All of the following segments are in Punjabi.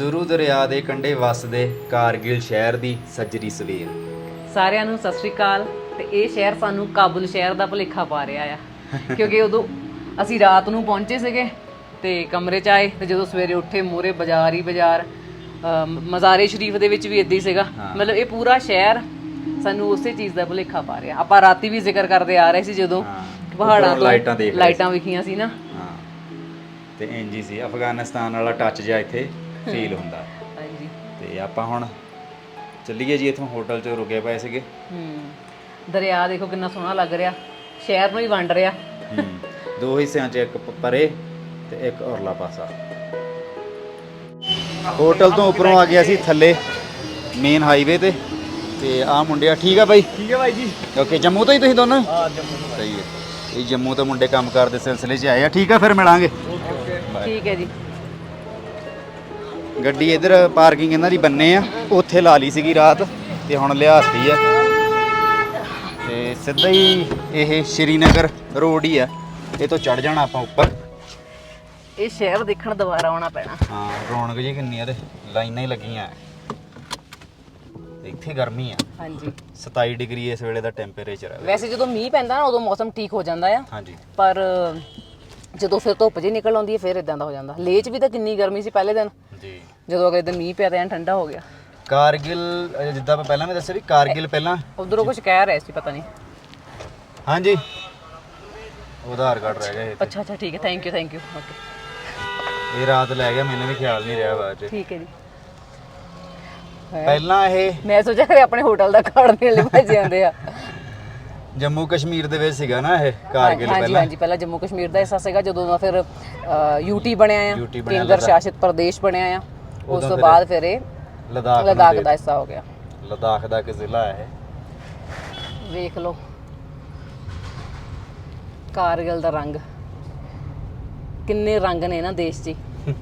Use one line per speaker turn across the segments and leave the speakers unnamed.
ਸੁਰੂ ਦਰਿਆ ਦੇ ਕੰਢੇ ਵਸਦੇ ਕਾਰਗਿਲ ਸ਼ਹਿਰ ਦੀ ਸੱਜਰੀ ਸਵੇਰ।
ਸਾਰਿਆਂ ਨੂੰ ਸਤਿ ਸ਼੍ਰੀ ਅਕਾਲ ਤੇ ਇਹ ਸ਼ਹਿਰ ਸਾਨੂੰ ਕਾਬੁਲ ਸ਼ਹਿਰ ਦਾ ਭੁਲੇਖਾ ਪਾ ਰਿਹਾ ਆ। ਕਿਉਂਕਿ ਉਦੋਂ ਅਸੀਂ ਰਾਤ ਨੂੰ ਪਹੁੰਚੇ ਸੀਗੇ ਤੇ ਕਮਰੇ 'ਚ ਆਏ ਤੇ ਜਦੋਂ ਸਵੇਰੇ ਉੱਠੇ ਮੂਰੇ ਬਾਜ਼ਾਰ ਹੀ ਬਾਜ਼ਾਰ ਮਜ਼ਾਰੇ ਸ਼ਰੀਫ ਦੇ ਵਿੱਚ ਵੀ ਇਦਾਂ ਹੀ ਸੀਗਾ। ਮਤਲਬ ਇਹ ਪੂਰਾ ਸ਼ਹਿਰ ਸਾਨੂੰ ਉਸੇ ਚੀਜ਼ ਦਾ ਭੁਲੇਖਾ ਪਾ ਰਿਹਾ। ਆਪਾਂ ਰਾਤੀ ਵੀ ਜ਼ਿਕਰ ਕਰਦੇ ਆ ਰਹੇ ਸੀ ਜਦੋਂ
ਹਾਂ।
ਪਹਾੜਾਂ
ਉੱਪਰੋਂ
ਤੋਂ
ਲਾਈਟਾਂ ਦੇਖ ਰਹੇ
ਲਾਈਟਾਂ ਵਿਖੀਆਂ ਸੀ ਨਾ।
ਹਾਂ। ਤੇ ਇੰਜ ਹੀ ਸੀ ਅਫਗਾਨਿਸਤਾਨ ਵਾਲਾ ਟੱਚ ਜਿਹਾ ਇੱਥੇ। ਫੀਲ ਹੁੰਦਾ।
ਹਾਂਜੀ।
ਤੇ ਆਪਾਂ ਹੁਣ ਚੱਲੀਏ ਜੀ ਇੱਥੋਂ ਹੋਟਲ 'ਚ ਰੁਕੇ ਪਏ ਸੀਗੇ।
ਹੂੰ। ਦਰਿਆ ਦੇਖੋ ਕਿੰਨਾ ਸੋਹਣਾ ਲੱਗ ਰਿਹਾ। ਸ਼ਹਿਰ ਨੂੰ ਹੀ ਵੰਡ ਰਿਹਾ।
ਹੂੰ। ਦੋ ਹਿੱਸਿਆਂ 'ਚ ਇੱਕ ਪਰੇ ਤੇ ਇੱਕ ਔਰਲਾ ਪਾਸਾ। ਹੋਟਲ ਤੋਂ ਉੱਪਰੋਂ ਆ ਗਿਆ ਸੀ ਥੱਲੇ ਮੇਨ ਹਾਈਵੇ ਤੇ। ਤੇ ਆਹ ਮੁੰਡਿਆ ਠੀਕ ਆ ਬਾਈ?
ਠੀਕ ਹੈ ਭਾਈ ਜੀ।
ਓਕੇ ਜੰਮੂ ਤੋਂ ਹੀ ਤੁਸੀਂ ਦੋਨੋਂ?
ਹਾਂ ਜੰਮੂ
ਸਹੀ ਹੈ। ਇਹ ਜੰਮੂ ਤੋਂ ਮੁੰਡੇ ਕੰਮ ਕਰਦੇ ਸਿਲਸਿਲੇ 'ਚ ਆਏ ਆ। ਠੀਕ ਆ ਫਿਰ ਮਿਲਾਂਗੇ।
ਓਕੇ
ਠੀਕ ਹੈ ਜੀ।
ਗੱਡੀ ਇਧਰ ਪਾਰਕਿੰਗ ਇਹਨਾਂ ਦੀ ਬੰਨੇ ਆ ਉੱਥੇ ਲਾ ਲਈ ਸੀਗੀ ਰਾਤ ਤੇ ਹੁਣ ਲਿਆਤੀ ਆ। ਤੇ ਸਿੱਧਾ ਹੀ ਇਹ ਸ਼੍ਰੀਨਗਰ ਰੋਡ ਹੀ ਆ ਇਹ ਤੋਂ ਚੜ ਜਾਣਾ ਆਪਾਂ ਉੱਪਰ।
ਇਹ ਸ਼ਹਿਰ ਦੇਖਣ ਦੁਬਾਰਾ ਆਉਣਾ ਪੈਣਾ।
ਹਾਂ ਰੌਣਕ ਜੀ ਕਿੰਨੀ ਆ ਤੇ ਲਾਈਨਾਂ ਹੀ ਲੱਗੀਆਂ। ਇੱਥੇ ਗਰਮੀ ਆ।
ਹਾਂਜੀ।
27 ਡਿਗਰੀ ਇਸ ਵੇਲੇ ਦਾ ਟੈਂਪਰੇਚਰ ਆ।
ਵੈਸੇ ਜਦੋਂ ਮੀਂਹ ਪੈਂਦਾ ਨਾ ਉਦੋਂ ਮੌਸਮ ਠੀਕ ਹੋ ਜਾਂਦਾ ਆ।
ਹਾਂਜੀ।
ਪਰ ਜਦੋਂ ਫਿਰ ਧੁੱਪ ਜੀ ਨਿਕਲ ਆਉਂਦੀ ਹੈ ਫਿਰ ਇਦਾਂ ਦਾ ਹੋ ਜਾਂਦਾ। ਲੇਹ 'ਚ ਵੀ ਤਾਂ ਕਿੰਨੀ ਗਰਮੀ ਸੀ ਪਹਿਲੇ ਦਿਨ।
ਜੀ।
ਜਦੋਂ ਅਗਲੇ ਦਿਨ ਮੀਂਹ ਪਿਆ ਤਾਂ ਐਨ ਠੰਡਾ ਹੋ ਗਿਆ।
ਕਾਰਗਿਲ ਅਹ ਜਿੱਦਾਂ ਮੈਂ ਪਹਿਲਾਂ ਵੀ ਦੱਸਿਆ ਵੀ ਕਾਰਗਿਲ ਪਹਿਲਾਂ।
ਉਧਰੋਂ ਕੁਝ ਕਹਿ ਰਹੇ ਸੀ ਪਤਾ ਨਹੀਂ।
ਹਾਂਜੀ। ਉਹ ਆਧਾਰ ਕਾਰਡ ਰਹਿ ਗਿਆ ਇਹ ਤੇ।
ਅੱਛਾ ਅੱਛਾ ਠੀਕ ਹੈ। Thank you thank you okay
ਇਹ ਰਾਤ ਲੈ ਗਿਆ ਮੈਨੂੰ ਵੀ ਖਿਆਲ ਨਹੀਂ ਰਿਹਾ ਬਾਅਦ ਚ।
ਠੀਕ ਹੈ ਜੀ।
ਪਹਿਲਾਂ ਇਹ
ਮੈਂ ਸੋਚਿਆ ਕਿ ਆਪਣੇ ਹੋਟਲ ਦਾ ਕਾਰਡ ਦੇਣ ਲਈ ਭੱਜ ਜਾਂਦੇ ਆ।
ਜੰਮੂ ਕਸ਼ਮੀਰ ਦੇ ਵਿੱਚ ਸੀਗਾ ਨਾ ਇਹ ਕਾਰਗਿਲ
ਹਾਂਜੀ
ਪਹਿਲਾਂ।
ਹਾਂਜੀ ਪਹਿਲਾਂ ਜੰਮੂ ਕਸ਼ਮੀਰ ਦਾ ਹਿੱਸਾ ਸੀਗਾ ਜਦੋਂ ਦਾ ਫਿਰ ਯੂਟੀ ਬਣਿਆ ਆ
UT ਬਣਿਆ,
ਕੇਂਦਰ ਸ਼ਾਸਿਤ ਪ੍ਰਦੇਸ਼ ਬਣਿਆ ਆ ਉਸ ਤੋਂ ਬਾਅਦ ਫਿਰ ਇਹ
ਲਦਾਖ
ਲਦਾਖ ਦਾ ਹਿੱਸਾ ਹੋ ਗਿਆ।
ਲਦਾਖ ਦਾ ਇੱਕ ਜ਼ਿਲ੍ਹਾ ਹੈ
ਵੇਖ ਲਓ। ਕਾਰਗਿਲ ਦਾ ਰੰਗ। ਕਿੰਨੇ ਰੰਗ ਨੇ ਨਾ ਦੇਸ਼ 'ਚ ਹੀ।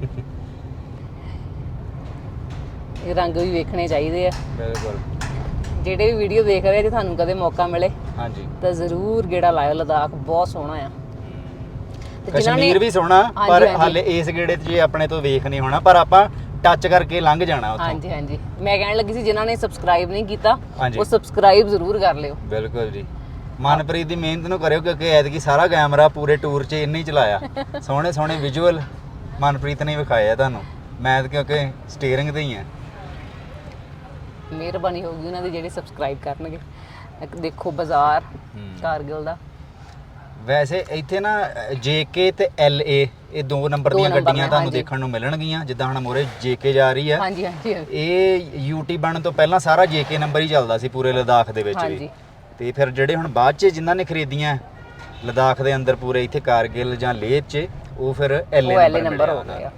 ਇਹ ਰੰਗ ਵੀ ਵੇਖਣੇ ਚਾਹੀਦੇ ਆ।
ਬਿਲਕੁਲ।
ਜਿਹੜੇ ਵੀ ਵੀਡੀਓ ਦੇਖ ਰਹੇ ਜੇ ਤੁਹਾਨੂੰ ਕਦੇ ਮੌਕਾ ਮਿਲੇ
ਹਾਂਜੀ।
ਤਾਂ ਜ਼ਰੂਰ ਗੇੜਾ ਲਾਇਓ ਲਦਾਖ ਬਹੁਤ ਸੋਹਣਾ ਆ। ਤੇ ਜਿਨ੍ਹਾਂ ਨੇ
ਕਸ਼ਮੀਰ ਵੀ ਸੋਹਣਾ
ਹਾਂਜੀ,
ਪਰ
ਹਾਂਜੀ।
ਹਾਲੇ ਇਸ ਗੇੜੇ 'ਚ ਜੇ ਆਪਣੇ ਤੋਂ ਵੇਖ ਨਹੀਂ ਹੋਣਾ ਪਰ ਆਪਾਂ ਟੱਚ ਕਰਕੇ ਲੰਘ ਜਾਣਾ ਉੱਥੋਂ।
ਹਾਂਜੀ ਹਾਂਜੀ। ਮੈਂ ਕਹਿਣ ਲੱਗੀ ਸੀ ਜਿਨ੍ਹਾਂ ਨੇ ਸਬਸਕ੍ਰਾਈਬ ਨਹੀਂ ਕੀਤਾ
ਹਾਂਜੀ।
ਉਹ ਸਬਸਕ੍ਰਾਈਬ ਜ਼ਰੂਰ ਕਰ ਲਿਓ।
ਬਿਲਕੁਲ ਜੀ। ਮਨਪ੍ਰੀਤ ਦੀ ਮਿਹਨਤ ਨੂੰ ਕਰਿਓ ਕਿਉਂਕਿ ਐਤਕੀ ਸਾਰਾ ਕੈਮਰਾ ਪੂਰੇ ਟੂਰ 'ਚ ਇੰਨੇ ਹੀ ਚਲਾਇਆ। ਸੋਹਣੇ ਸੋਹਣੇ ਵਿਜ਼ੂਅਲ ਮਨਪ੍ਰੀਤ ਨੇ ਵਿਖਾਏ ਆ ਤੁਹਾਨੂੰ। ਮੈਂ ਤਾਂ ਕਿਉਂਕਿ ਸਟੀਅਰਿੰਗ ਤੇ ਹੀ ਆ।
ਮਿਹਰਬਾਨੀ ਹੋਊਗੀ ਉਹਨਾਂ ਦੀ ਜਿਹੜੇ ਸਬਸਕ੍ਰਾਈਬ ਕਰਨਗੇ। ਇੱਕ ਦੇਖੋ ਬਾਜ਼ਾਰ ਕਾਰਗਿਲ ਦਾ।
ਵੈਸੇ ਇੱਥੇ ਨਾ ਜੇਕੇ ਤੇ ਐਲਏ ਇਹ ਦੋ ਨੰਬਰ ਦੀਆਂ ਗੱਡੀਆਂ ਤੁਹਾਨੂੰ। ਦੇਖਣ ਨੂੰ ਮਿਲਣਗੀਆਂ ਜਿੱਦਾਂ ਹੁਣ ਮੋਰੇ ਜੇਕੇ ਜਾ ਰਹੀ ਆ।
ਹਾਂਜੀ ਹਾਂਜੀ।
ਇਹ ਯੂਟੀ ਬਣਨ ਤੋਂ ਪਹਿਲਾਂ ਸਾਰਾ ਜੇਕੇ ਨੰਬਰ ਹੀ ਚੱਲਦਾ ਸੀ ਪੂਰੇ ਲਦਾਖ ਦੇ ਵਿੱਚ ਵੀ। ਤੇ ਫਿਰ ਜਿਹੜੇ ਹੁਣ ਬਾਅਦ ਚ ਜਿਨ੍ਹਾਂ ਨੇ ਖਰੀਦੀਆਂ ਲਦਾਖ ਦੇ ਅੰਦਰ ਪੂਰੇ ਇੱਥੇ ਕਾਰਗਿਲ ਜਾਂ ਲੇਹ ਚ ਉਹ ਫਿਰ ਐਲਏ ਨੰਬਰ
ਹੋ ਗਏ ਆ।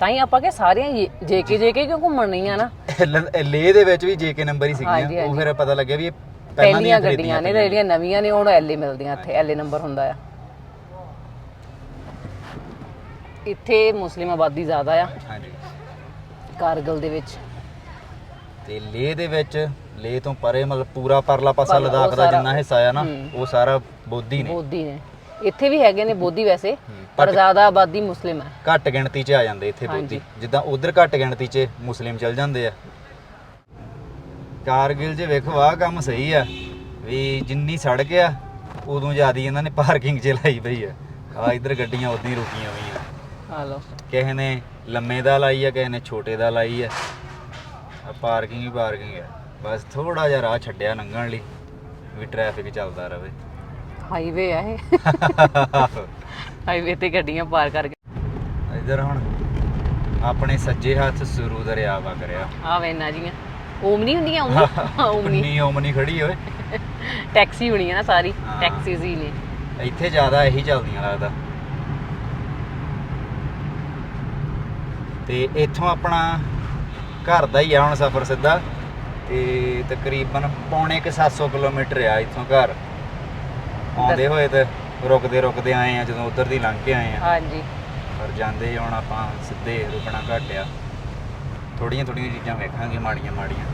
ਤਾਂ ਹੀ ਆਪਾਂ ਕਿ ਸਾਰੀਆਂ ਜੇਕੇ ਜੇਕੇ ਕਿਉਂ ਘੁੰਮਣ ਨਹੀਂ ਆ ਨਾ
ਲੇਹ ਦੇ ਵਿੱਚ ਵੀ ਜੇਕੇ ਨੰਬਰ ਹੀ
ਹਾਂਜੀ,
ਸੀਗੀਆਂ ਉਹ
ਹਾਂਜੀ।
ਫਿਰ ਪਤਾ ਲੱਗਿਆ ਵੀ ਇਹ ਪਹਿਲਾਂ
ਪਹਿਲੀਆਂ ਗੱਡੀਆਂ ਨੇ ਤੇ ਜਿਹੜੀਆਂ ਨਵੀਆਂ ਨੇ ਹੁਣ ਐਲਏ ਮਿਲਦੀਆਂ ਇੱਥੇ। ਐਲਏ ਨੰਬਰ ਹੁੰਦਾ ਆ। ਇੱਥੇ ਮੁਸਲਿਮ ਆਬਾਦੀ ਜ਼ਿਆਦਾ ਆ।
ਹਾਂਜੀ।
ਕਾਰਗਿਲ ਦੇ ਵਿੱਚ।
ਤੇ ਲੇਹ ਦੇ ਵਿੱਚ ਲੇਹ ਤੋਂ ਪਰੇ ਮਤਲਬ ਪੂਰਾ ਪਰਲਾ ਪਾਸਾ
ਪਰਲਾ,
ਲਦਾਖ ਦਾ
ਸਾਰਾ-
ਜਿੰਨਾ ਹਿੱਸਾ ਆ ਨਾ
ਹੂੰ।
ਉਹ ਸਾਰਾ ਬੋਧੀ ਨੇ।
ਬੋਧੀ ਨੇ। ਇੱਥੇ ਵੀ ਹੈਗੇ ਨੇ ਬੋਧੀ ਵੈਸੇ ਪਰ ਜ਼ਿਆਦਾ ਆਬਾਦੀ ਮੁਸਲਿਮ ਹੈ।
ਘੱਟ ਗਿਣਤੀ 'ਚ ਆ ਜਾਂਦੇ ਇੱਥੇ ਬੋਧੀ। ਜਿੱਦਾਂ ਉਧਰ ਘੱਟ ਗਿਣਤੀ 'ਚ ਮੁਸਲਿਮ ਚਲ ਜਾਂਦੇ ਆ। ਕਾਰਗਿਲ 'ਚ ਵੇਖੋ ਆਹ ਕੰਮ ਸਹੀ ਆ। ਵੀ ਜਿੰਨੀ ਸੜਕ ਆ ਉਦੋਂ ਜ਼ਿਆਦੀ ਇਹਨਾਂ ਨੇ ਪਾਰਕਿੰਗ 'ਚ ਲਾਈ ਪਈ ਆ। ਆ ਇਧਰ ਗੱਡੀਆਂ ਉਦਾਂ ਹੀ ਰੁਕੀਆਂ ਹੋਈਆਂ।
ਆ ਲਓ।
ਕਿਸੇ ਨੇ ਲੰਮੇ ਦਾ ਲਾਈ ਆ ਕਿਸੇ ਨੇ ਛੋਟੇ ਦਾ ਲਾਈ ਆ। ਆ ਪਾਰਕਿੰਗ ਹੀ ਪਾਰਕਿੰਗ ਆ। ਬਸ ਥੋੜਾ ਜਿਹਾ ਰਾਹ ਛੱਡਿਆ ਲੰਘਣ ਲਈ ਵੀ ਟ੍ਰੈਫਿਕ ਚੱਲਦਾ ਰਵੇ
ਹਾਈਵੇ ਆ ਇਹ। ਹਾਈਵੇ ਤੇ ਗੱਡੀਆਂ ਪਾਰ ਕਰਕੇ
ਇਧਰ ਹੁਣ ਆਪਣੇ ਸੱਜੇ ਹੱਥ ਸੁਰੂ ਦਰਿਆ ਵਗ ਰਿਹਾ
ਆ ਵੇਨਾ ਜੀਆਂ। ਓਮਨੀ ਹੁੰਦੀਆਂ ਓਮਨੀ? ਓਮਨੀ।
ਉਮਨੀ ਖੜੀ ਓਏ।
ਟੈਕਸੀ ਹੋਣੀ ਹੈ ਨਾ ਸਾਰੀ। ਟੈਕਸੀਜ਼ ਹੀ ਨੇ।
ਇੱਥੇ ਜ਼ਿਆਦਾ ਇਹੀ ਚੱਲਦੀਆਂ ਲੱਗਦਾ। ਤੇ ਇੱਥੋਂ ਆਪਣਾ ਘਰ ਦਾ ਹੀ ਆ ਹੁਣ ਸਫ਼ਰ ਸਿੱਧਾ। ਤੇ ਤਕਰੀਬਨ ਪੌਣੇ ਕੁ 700 ਕਿਲੋਮੀਟਰ ਆ ਇੱਥੋਂ ਘਰ। ਆਉਂਦੇ ਹੋਏ ਤੇ ਰੁਕਦੇ ਰੁਕਦੇ ਆਏ ਆ ਜਦੋਂ ਉਧਰ ਦੀ ਲੰਘ ਕੇ ਆਏ ਆ।
ਹਾਂਜੀ।
ਪਰ ਜਾਂਦੇ ਹੁਣ ਆਪਾਂ ਸਿੱਧੇ ਰੁਕਣਾ ਘੱਟ ਆ। ਥੋੜੀਆਂ ਥੋੜੀਆਂ ਚੀਜ਼ਾਂ ਵੇਖਾਂਗੇ ਮਾੜੀਆਂ ਮਾੜੀਆਂ।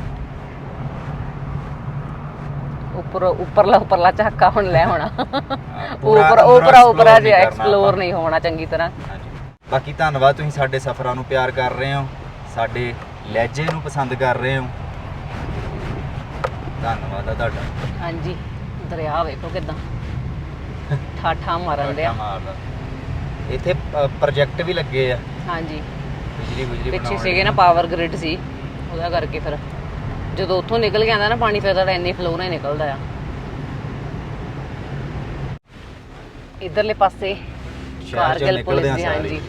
ਉੱਪਰ ਉੱਪਰਲਾ ਉੱਪਰਲਾ ਝਾਕਾ ਹੁਣ ਲੈ ਹੋਣਾ
ਪੂਰਾ
ਉੱਪਰ ਉੱਪਰਾ ਉੱਪਰਾ ਜਿਹਾ ਐਕਸਪਲੋਰ। ਨਹੀਂ ਹੋਣਾ ਚੰਗੀ ਤਰ੍ਹਾਂ।
ਬਾਕੀ ਧੰਨਵਾਦ ਤੁਸੀਂ ਸਾਡੇ ਸਫ਼ਰਾਂ ਨੂੰ ਪਿਆਰ ਕਰ ਰਹੇ ਹੋ ਸਾਡੇ ਲਹਿਜੇ ਨੂੰ ਪਸੰਦ ਕਰ ਰਹੇ ਹੋ। ਧੰਨਵਾਦ ਆ ਤੁਹਾਡਾ।
ਹਾਂਜੀ। ਦਰਿਆ ਵੇਖੋ ਕਿਦਾਂ। ਠਾਠਾ ਮਾਰਨ ਡਿਆ।
ਮਾਰਦਾ ਇੱਥੇ ਪ੍ਰੋਜੈਕਟ ਵੀ ਲੱਗੇ ਆ।
ਹਾਂਜੀ।
ਬਿਜਲੀ ਬੁਜਲੀ
ਪਿੱਛੇ ਸੀਗੇ ਨਾ ਪਾਵਰ ਗ੍ਰਿਡ ਸੀ ਉਹਦਾ ਕਰਕੇ ਫਿਰ। ਜਦੋਂ ਉੱਥੋਂ ਨਿਕਲ ਕੇ ਆਂਦਾ ਨਾ ਪਾਣੀ ਫਿਰ ਤਾਂ ਇੰਨੇ ਫਲੋ ਨਾਲ ਹੀ ਨਿਕਲਦਾ ਆ। ਇਧਰਲੇ ਪਾਸੇ ਕਾਰਗਿਲ ਪੁਲਿਸ ਦੀ ਹਾਂਜੀ।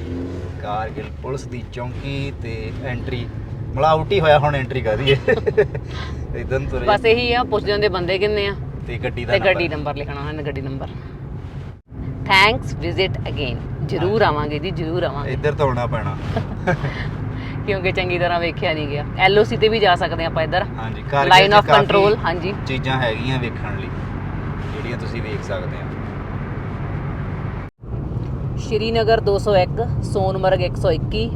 ਕਾਰਗਿਲ ਪੁਲਿਸ ਦੀ ਚੌਂਕੀ ਤੇ ਐਂਟਰੀ ਮਲਾਉਟੀ ਹੋਇਆ ਹੁਣ ਐਂਟਰੀ ਕਾਦੀ ਹੈ ਇਦਾਂ ਤੁਰੇ।
ਬਸ ਇਹੀ ਆ ਪੁੱਛਦੇ ਹੁੰਦੇ ਬੰਦੇ ਕਿੰਨੇ ਆ।
ਤੇ ਗੱਡੀ ਦਾ
ਤੇ ਗੱਡੀ। ਨੰਬਰ ਲਿਖਣਾ ਨੇ ਗੱਡੀ ਨੰਬਰ ਥੈਂਕਸ ਵਿਜ਼ਿਟ ਅਗੇਨ ਜਰੂਰ ਆਵਾਂਗੇ ਜੀ ਜਰੂਰ ਆਵਾਂਗੇ।
ਇੱਧਰ ਤੋਂ ਆਉਣਾ ਪੈਣਾ।
ਕਿਉਂਕਿ ਚੰਗੀ ਤਰ੍ਹਾਂ ਵੇਖਿਆ ਨਹੀਂ ਗਿਆ। ਐਲਓਸੀ ਤੇ ਵੀ ਜਾ ਸਕਦੇ ਆਪਾਂ ਇੱਧਰ।
ਹਾਂਜੀ ਕਾਰਗਿਲ
ਲਾਈਨ ਆਫ ਕੰਟਰੋਲ ਹਾਂਜੀ।
ਚੀਜ਼ਾਂ ਹੈਗੀਆਂ ਵੇਖਣ ਲਈ ਜਿਹੜੀਆਂ ਤੁਸੀਂ ਵੇਖ ਸਕਦੇ ਹੋ।
ਸ਼੍ਰੀਨਗਰ 201 ਸੋਨਮਰਗ 121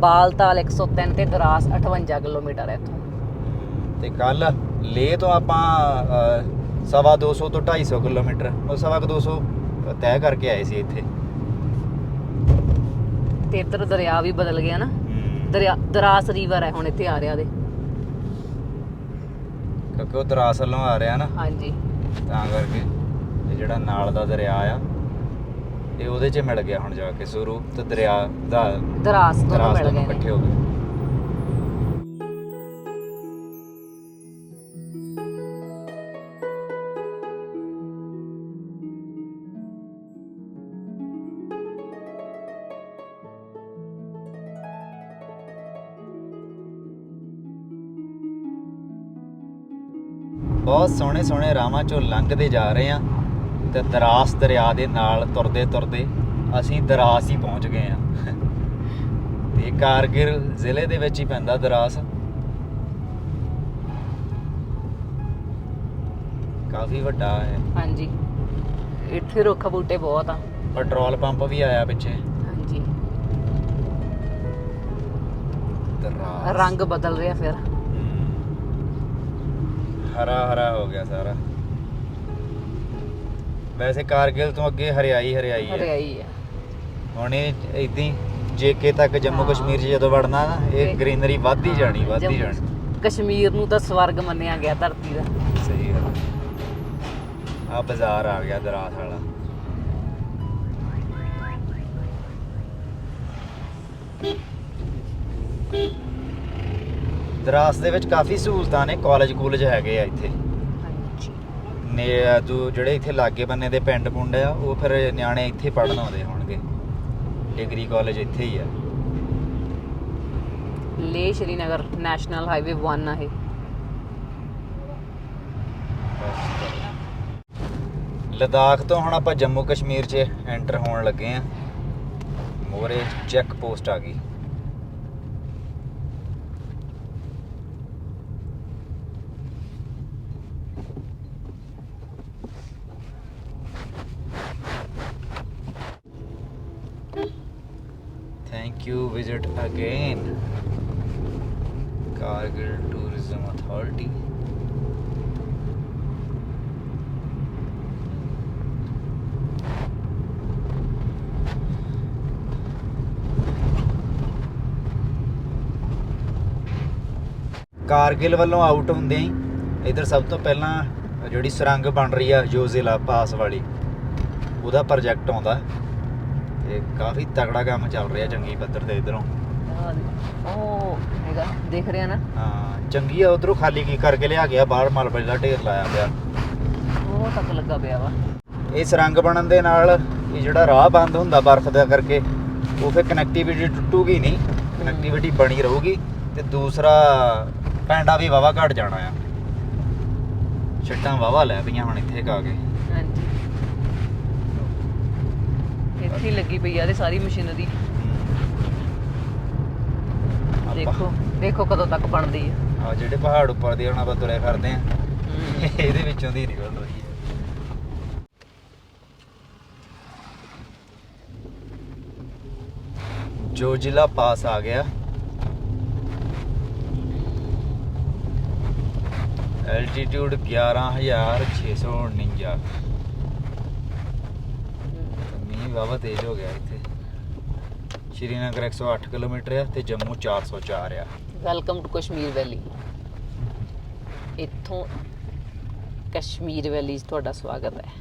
ਬਾਲਤਾਲ 103 ਤੇ ਦਰਾਸ 58 ਕਿਲੋਮੀਟਰ ਹੈ ਇੱਥੋਂ।
ਤੇ ਕੱਲ ਲੇ ਤੋਂ ਆਪਾਂ ਸਵਾ 200 ਤੋਂ 250 ਕਿਲੋਮੀਟਰ ਉਹ ਸਵਾ ਕੁ 200 ਤੈਅ ਕਰਕੇ ਆਏ ਸੀ ਇੱਥੇ।
ਤੇ ਇੱਧਰ ਦਰਿਆ ਵੀ ਬਦਲ ਗਿਆ ਨਾ। ਦਰਿਆ ਦਰਾਸ ਰਿਵਰ ਹੈ ਹੁਣ ਇੱਥੇ ਆ ਰਿਹਾ ਦੇ।
ਕਿਉਂਕਿ ਉਹ ਦਰਾਸ ਵੱਲੋਂ ਆ ਰਿਹਾ ਨਾ।
ਹਾਂਜੀ।
ਤਾਂ ਕਰਕੇ ਇਹ ਜਿਹੜਾ ਨਾਲ ਦਾ ਦਰਿਆ ਆ ਇਹ ਉਹਦੇ 'ਚ ਮਿਲ ਗਿਆ ਹੁਣ ਜਾ ਕੇ। ਸੁਰੂ ਤੇ ਦਰਿਆ ਦਾ
ਦਰਾਸ ਦੋਨੋਂ ਮਿਲ ਗਏ ਨੇ।
ਇਕੱਠੇ ਹੋ ਗਏ। ਬਹੁਤ ਸੋਹਣੇ ਸੋਹਣੇ ਰਾਵਾਂ ਚੋਂ ਲੰਘਦੇ ਜਾ ਰਹੇ ਆ ਤੇ ਦਰਾਸ ਦਰਿਆ ਦੇ ਨਾਲ ਤੁਰਦੇ ਤੁਰਦੇ ਅਸੀਂ ਦਰਾਸ ਹੀ ਪਹੁੰਚ ਗਏ ਆ ਤੇ ਕਾਰਗਿਲ ਜ਼ਿਲ੍ਹੇ ਦੇ ਵਿੱਚ ਹੀ ਪੈਂਦਾ ਦਰਾਸ। ਕਾਫੀ ਵੱਡਾ ਹੈ।
ਹਾਂਜੀ। ਇੱਥੇ ਰੁੱਖ ਬੂਟੇ ਬਹੁਤ ਆ।
ਪੈਟਰੋਲ ਪੰਪ ਵੀ ਆਇਆ ਪਿੱਛੇ।
ਹਾਂਜੀ।
ਦਰਾਸ।
ਰੰਗ ਬਦਲ ਰਿਹਾ ਫਿਰ।
ਹਰਾ ਹਰਾ ਹੋ ਗਿਆ ਸਾਰਾ। ਵੈਸੇ ਕਾਰਗਿਲ ਤੋਂ ਅੱਗੇ ਹਰਿਆਈ ਹਰਿਆਈ ਹੈ।
ਹਰਿਆਈ ਹੈ।
ਹੁਣ ਇਹ ਇਦਾਂ ਜੇਕੇ ਤੱਕ ਜੰਮੂ
ਹਾਂ।
ਕਸ਼ਮੀਰ 'ਚ ਜਦੋਂ ਵੜਨਾ ਨਾ ਇਹ
ਇਹ-
ਗ੍ਰੀਨਰੀ ਵੱਧਦੀ ਜਾਣੀ ਵੱਧਦੀ
ਜੰਮੂ-
ਜਾਣੀ।
ਕਸ਼ਮੀਰ ਨੂੰ ਤਾਂ ਸਵਰਗ ਮੰਨਿਆ ਗਿਆ ਧਰਤੀ ਦਾ।
ਸਹੀ ਗੱਲ ਆ ਬਾਜ਼ਾਰ ਆ ਗਿਆ ਦਰਾਸ ਵਾਲਾ। ਦਰਾਸ ਦੇ ਵਿੱਚ ਕਾਫੀ ਸਹੂਲਤਾਂ ਨੇ ਕਾਲਜ ਕੂਲਜ ਹੈਗੇ ਆ ਇੱਥੇ।
ਹਾਂਜੀ।
ਨੇ ਜੋ ਜਿਹੜੇ ਇੱਥੇ ਲਾਗੇ ਬੰਨੇ ਦੇ ਪਿੰਡ ਪੁੰਡ ਆ ਉਹ ਫਿਰ ਨਿਆਣੇ ਇੱਥੇ ਪੜਨ ਆਉਂਦੇ ਹੋਣਗੇ। ਡਿਗਰੀ ਕਾਲਜ ਇੱਥੇ ਹੀ ਆ।
ਲੇ ਸ਼੍ਰੀਨਗਰ ਨੈਸ਼ਨਲ ਹਾਈਵੇ 1 ਆ ਇਹ।
ਲਦਾਖ ਤੋਂ ਹੁਣ ਆਪਾਂ ਜੰਮੂ ਕਸ਼ਮੀਰ 'ਚ ਐਂਟਰ ਹੋਣ ਲੱਗੇ ਆ। ਮੋਰੇ ਚੈੱਕ ਪੋਸਟ ਆ ਗਈ thank you visit again Kargil tourism authority Kargil ਵੱਲੋਂ ਆਊਟ ਹੁੰਦੇ ਹੀ ਇਧਰ ਸਭ ਤੋਂ ਪਹਿਲਾਂ ਜਿਹੜੀ ਸੁਰੰਗ ਬਣ ਰਹੀ ਆ ਯੋਜ਼ਿਲਾ ਪਾਸ ਵਾਲੀ, ਉਹਦਾ ਪ੍ਰੋਜੈਕਟ ਆਉਂਦਾ। ਤੇ ਕਾਫੀ ਤਗੜਾ ਕੰਮ ਚੱਲ ਰਿਹਾ ਚੰਗੀ ਪੱਧਰ ਤੇ ਇਧਰੋਂ।
ਉਹ ਹੈਗਾ ਦੇਖ ਰਿਹਾ ਨਾ।
ਹਾਂ ਚੰਗੀ ਆ ਉਧਰੋਂ ਖਾਲੀ ਕੀ ਕਰਕੇ ਲਿਆ ਗਿਆ ਬਾਹਰ ਮਲਬੇ ਦਾ ਢੇਰ ਲਾਇਆ ਪਿਆ।
ਉਹ ਤੱਕ ਲੱਗਾ ਪਿਆ ਵਾ।
ਇਹ ਸੁਰੰਗ ਬਣਨ ਦੇ ਨਾਲ ਇਹ ਜਿਹੜਾ ਰਾਹ ਬੰਦ ਹੁੰਦਾ ਬਰਫ਼ ਦਾ ਕਰਕੇ ਉਹ ਫਿਰ ਕਨੈਕਟੀਵਿਟੀ ਟੁੱਟੂਗੀ ਨਹੀਂ ਕਨੈਕਟੀਵਿਟੀ ਬਣੀ ਰਹੂਗੀ ਤੇ ਦੂਸਰਾ ਪੈਂਡਾ ਵੀ ਵਾਵਾ ਘਟ ਜਾਣਾ ਆ। ਛੱਟਾਂ ਵਾਵਾ ਲੈ ਪਈਆਂ ਹੁਣ ਇੱਥੇ ਕਾ ਕੇ।
ਹਾਂਜੀ। ਇੱਥੇ ਹੀ ਲੱਗੀ ਪਈ ਆ ਤੇ ਸਾਰੀ ਮਸ਼ੀਨਰੀ। ਦੇਖੋ ਦੇਖੋ ਕਦੋਂ ਤੱਕ ਬਣਦੀ ਆ।
ਆ ਜਿਹੜੇ ਪਹਾੜ ਉੱਪਰ ਦੀ ਹੁਣ ਆਪਾਂ ਤੁਰੇ ਫਿਰਦੇ ਆ। ਇਹਦੇ ਵਿੱਚੋਂ ਦੀ ਨਿਕਲ ਰਹੀ ਹੈ ਜੋ ਜ਼ਿਲ੍ਹਾ ਪਾਸ ਆ ਗਿਆ ਐਲਟੀਟਿਊਡ 11649 ਮੀਂਹ ਵਾਵਾ ਤੇਜ਼ ਹੋ ਗਿਆ ਇੱਥੇ। ਸ਼੍ਰੀਨਗਰ 108 ਕਿਲੋਮੀਟਰ ਆ ਤੇ ਜੰਮੂ 404 ਆ।
ਵੈਲਕਮ ਟੂ ਕਸ਼ਮੀਰ ਵੈਲੀ ਇੱਥੋਂ ਕਸ਼ਮੀਰ ਵੈਲੀ 'ਚ ਤੁਹਾਡਾ ਸਵਾਗਤ ਹੈ।